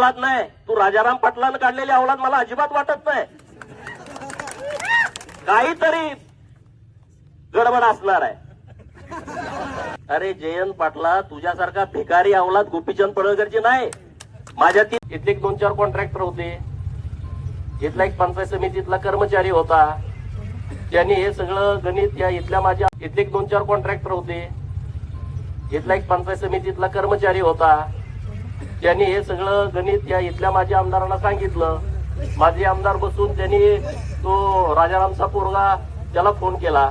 अवलाद नाही. तू राजाराम पाटलानं काढलेली अवलाद मला अजिबात वाटत नाही. काहीतरी गडबड असणार आहे. अरे जयंत पाटला तुझ्यासारखा भिकारी अवलाद गोपीचंद पडळकरची नाही. माझ्या ती इथले दोन चार कॉन्ट्रॅक्टर होते. इथला एक पंचायत समितीतला कर्मचारी होता. त्यांनी हे सगळं गणित या इथल्या माझ्या इथले दोन चार कॉन्ट्रॅक्टर होते. इथला एक पंचायत समितीतला कर्मचारी होता. त्यांनी हे सगळं गणित या इथल्या माझ्या आमदारांना सांगितलं. माझे आमदार बसून त्यांनी तो राजारामचा पोरगा त्याला फोन केला.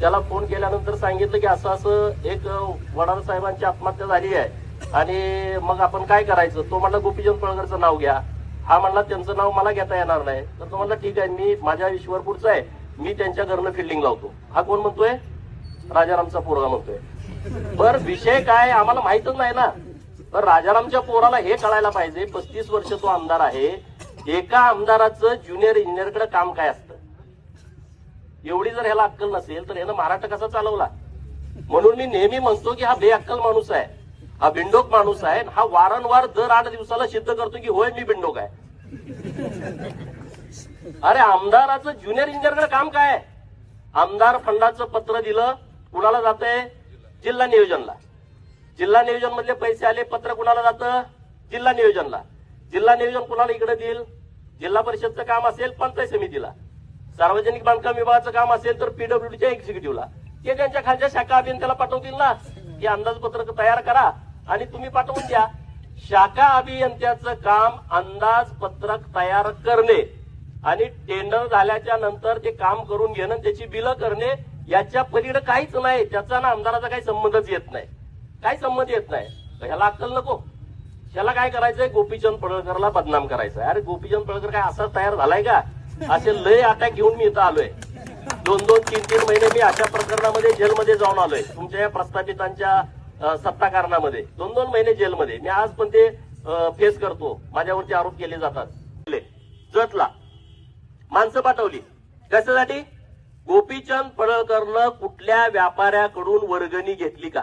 त्याला फोन केल्यानंतर सांगितलं की असं असं एक वडार साहेबांची आत्महत्या झाली आहे. आणि मग आपण काय करायचं? तो म्हणला गोपीचंद पळगरचं नाव घ्या. हा म्हणला त्यांचं नाव मला घेता येणार नाही. तर तो म्हणला ठीक आहे मी माझ्या ईश्वरपूरचा आहे. मी त्यांच्या घरनं फिल्डिंग लावतो. हा कोण म्हणतोय? राजारामचा पोरगा म्हणतोय. बर विषय काय आम्हाला माहितच नाही ना. तर राजारामच्या पोराला हे कळायला पाहिजे पस्तीस वर्ष तो आमदार आहे. एका आमदाराचं ज्युनियर इंजिनियरकडे काम काय असतं? एवढी जर ह्याला अक्कल नसेल तर ह्यानं महाराष्ट्र कसा चालवला? म्हणून मी नेहमी म्हणतो की हा बेअक्कल माणूस आहे हा बिंडोक माणूस आहे हा वारंवार दर आठ दिवसाला सिद्ध करतो की होय मी बिंडोक आहे. अरे आमदाराचं ज्युनियर इंजिनियरकडे काम काय आहे? आमदार फंडाचं पत्र दिलं कुणाला जातंय? जिल्हा नियोजनला. जिल्हा नियोजन मधले पैसे आले पत्र कुणाला जातं? जिल्हा नियोजनला. जिल्हा नियोजन कुणाला इकडे देईल? जिल्हा परिषदचं काम असेल पंचायत समितीला. सार्वजनिक बांधकाम विभागाचं काम असेल तर पीडब्ल्यूडीच्या एक्झिक्युटिव्हला ते त्यांच्या खालच्या शाखा अभियंत्याला पाठवतील ना? हे अंदाजपत्रक तयार करा आणि तुम्ही पाठवून द्या. शाखा अभियंत्याचं काम अंदाजपत्रक तयार करणे आणि टेंडर झाल्याच्यानंतर ते काम करून घेणं त्याची बिलं करणे याच्या पलीकडे काहीच नाही. त्याचा ना आमदाराचा काही संबंधच येत नाही. काही संमती येत नाही? तर ह्याला अक्कल नको. ह्याला काय करायचंय? गोपीचंद पडळकरला बदनाम करायचंय. अरे गोपीचंद पडळकर काय असा तयार झालाय का? असे लय अटॅक घेऊन मी इथं आलोय. दोन दोन तीन तीन महिने मी अशा प्रकरणामध्ये जेलमध्ये जाऊन आलोय. तुमच्या या प्रस्थापितांच्या सत्ता कारणामध्ये दोन दोन महिने जेलमध्ये. मी आज पण ते फेस करतो. माझ्यावरती आरोप केले जातात. जतला. माणसं पाठवली. कशासाठी? गोपीचंद पडळकरनं कुठल्या व्यापाऱ्याकडून वर्गणी घेतली का?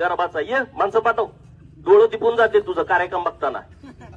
गरबाचा ये माणसं पाठव. डोळं टिपून जाते तुझं कार्यक्रम बघताना.